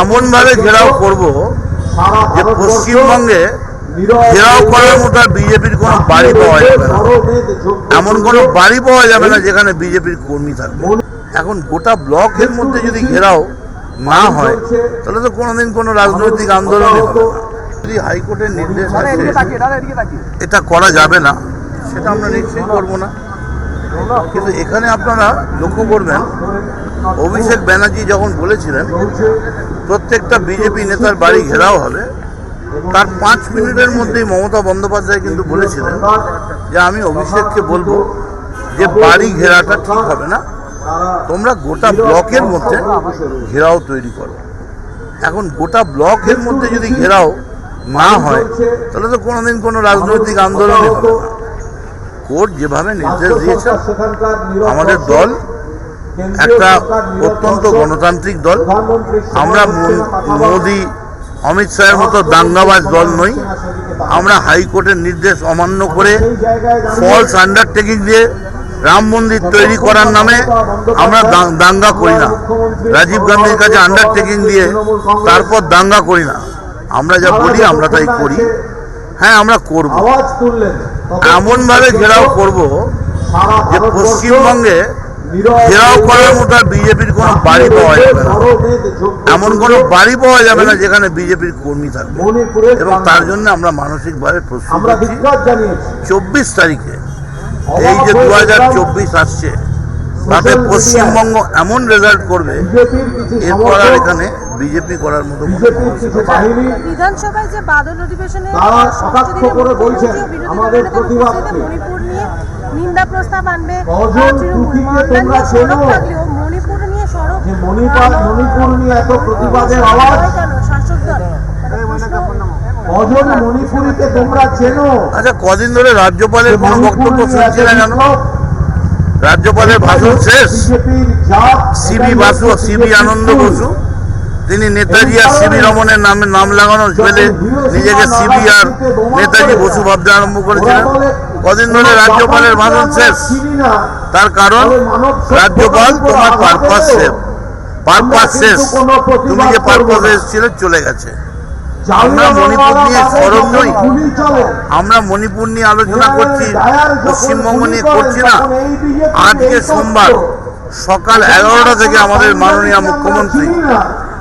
এমন ভাবে ঘেরাও করব যে পশ্চিমবঙ্গে ঘেরাও করার মতো বিজেপির কোনো বাড়ি পাওয়া যাবে না। এমন কোনো বাড়ি পাওয়া যাবে না যেখানে বিজেপির কর্মী থাকবে। এখন গোটা ব্লকের মধ্যে যদি ঘেরাও না হয় তাহলে তো কোনোদিন কোনো রাজনৈতিক আন্দোলনই হবে না। যদি হাইকোর্টের নির্দেশ আছে এটা করা যাবে না। সেটা আমরা নিশ্চয়ই করব না। কিন্তু এখানে আপনারা লক্ষ্য করবেন, অভিষেক ব্যানার্জি যখন বলেছিলেন, প্রত্যেকটা বিজেপি নেতার বাড়ি ঘেরাও হবে, তার পাঁচ মিনিটের মধ্যেই মমতা বন্দ্যোপাধ্যায় কিন্তু বলেছিলেন যে আমি অভিষেককে বলব যে বাড়ি ঘেরাটা ঠিক হবে না, তোমরা গোটা ব্লকের মধ্যে ঘেরাও তৈরি করো। এখন গোটা ব্লকের মধ্যে যদি ঘেরাও না হয়, তাহলে তো কোনোদিন কোনো রাজনৈতিক আন্দোলনই হবে না। কোর্ট যেভাবে নির্দেশ দিয়েছে আমাদের দল একটা অত্যন্ত গণতান্ত্রিক দল। আমরা মোদি অমিত শাহের মতো দাঙ্গাবাজ দল নই। আমরা হাইকোর্টের নির্দেশ অমান্য করে ফলস আন্ডারটেকিং দিয়ে রাম মন্দির তৈরি করার নামে আমরা দাঙ্গা করি না। রাজীব গান্ধীর কাছে আন্ডারটেকিং দিয়ে তারপর দাঙ্গা করি না। আমরা যা বলি আমরা তাই করি। হ্যাঁ আমরা করব। এমন ভাবে ঘেরাও করব যে পশ্চিমবঙ্গে ঘেরাও করার মতো আর বিজেপির কোনো বাড়ি পাওয়া যাবে না। এমন কোনো বাড়ি পাওয়া যাবে না যেখানে বিজেপির কর্মী থাকবে। এবং তার জন্য আমরা মানসিকভাবে প্রস্তুত চব্বিশ তারিখে এই যে দু হাজার চব্বিশ আসছে তাতে পশ্চিমবঙ্গ এমন রেজাল্ট করবে। এরপর আর এখানে বিজেপি করার মতো বিধানসভায় যে বাদল অধিবেশনে করে বলছেন, আমাদের প্রতিবাদকে। মণিপুর নিয়ে নিন্দা প্রস্তাব আনবে। মণিপুর নিয়ে সড়ক। যে মণিপুর মণিপুর নিয়ে এত প্রতিবাদের আওয়াজ। শাসক দল। কজন মণিপুরীকে তোমরা চেনো। আচ্ছা কদিন ধরে রাজ্যপালের কোনো বক্তব্য শুনছি না কেন? রাজ্যপালের ভাষণ শেষ। CV Basu CV Ananda Bose. তিনি নেতাজি আর সিবি রমনের নামে নাম লাগানো ফেলে নিজেকে সিবি আর নেতাজি বসু ভাবতে আরম্ভ করেছিলেন। কদিন ধরে রাজ্যপালের ভাষণ শেষ। তার কারণ, রাজ্যপাল, তোমার পারপাস শেষ পারপাস শেষ। তুমি যে পারপাসে এসেছিলে, চলে গেছে। আমরা মণিপুর নিয়ে সরব নই। আমরা মণিপুর নিয়ে আলোচনা করছি, পশ্চিমবঙ্গ নিয়ে করছি না। আজকে সোমবার সকাল এগারোটা থেকে আমাদের মাননীয় মুখ্যমন্ত্রী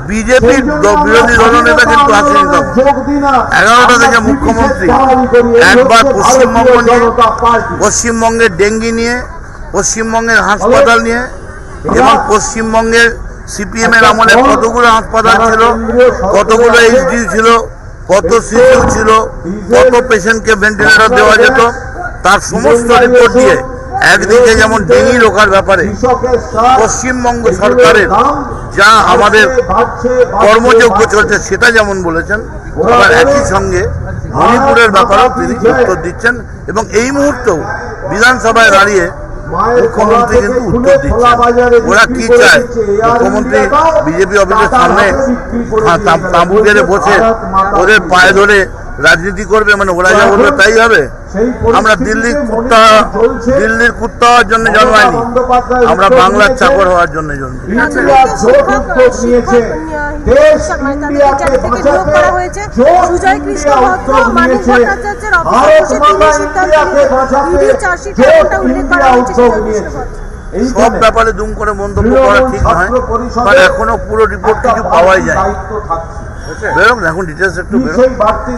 বিজেপির বিরোধী দলনেতা কিন্তু আসেনি তখন। এগারোটা থেকে মুখ্যমন্ত্রী। একবার পশ্চিমবঙ্গ নিয়ে পশ্চিমবঙ্গের ডেঙ্গি নিয়ে পশ্চিমবঙ্গের হাসপাতাল নিয়ে এবং পশ্চিমবঙ্গের সিপিএম এর আমলে কতগুলো হাসপাতাল ছিল কতগুলো এইচডিউ ছিল কত সিসিউ ছিল কত পেশেন্টকে ভেন্টিলেটর দেওয়া যেত তার সমস্ত রিপোর্ট দিয়ে একদিকে যেমন ডেঙ্গি রোখার ব্যাপারে পশ্চিমবঙ্গ সরকারের যা আমাদের কর্মযোগ্য চলছে সেটা যেমন বলেছেন, আবার একই সঙ্গে মণিপুরের ব্যাপারেও তিনি উত্তর দিচ্ছেন এবং এই মুহূর্তেও বিধানসভায় দাঁড়িয়ে মুখ্যমন্ত্রী কিন্তু উত্তর দিচ্ছেন। ওরা কি চায়? মুখ্যমন্ত্রী বিজেপি অফিসের সামনে তাঁবু বসে ওদের পায়ে ধরে রাজনীতি করবে মানে ওরা যা বলবে তাই হবে। আমরা দিল্লির কুত্তা দিল্লির কুত্তা হওয়ার জন্য জন্মাইনি আমরা বাংলার চাকর হওয়ার জন্য। সব ব্যাপারে দুম করে মন্তব্য করা ঠিক নয় কারণ এখনও পুরো রিপোর্ট কিছু পাওয়াই যায় বেরোক না, এখন ডিটেলস একটু বেরোক।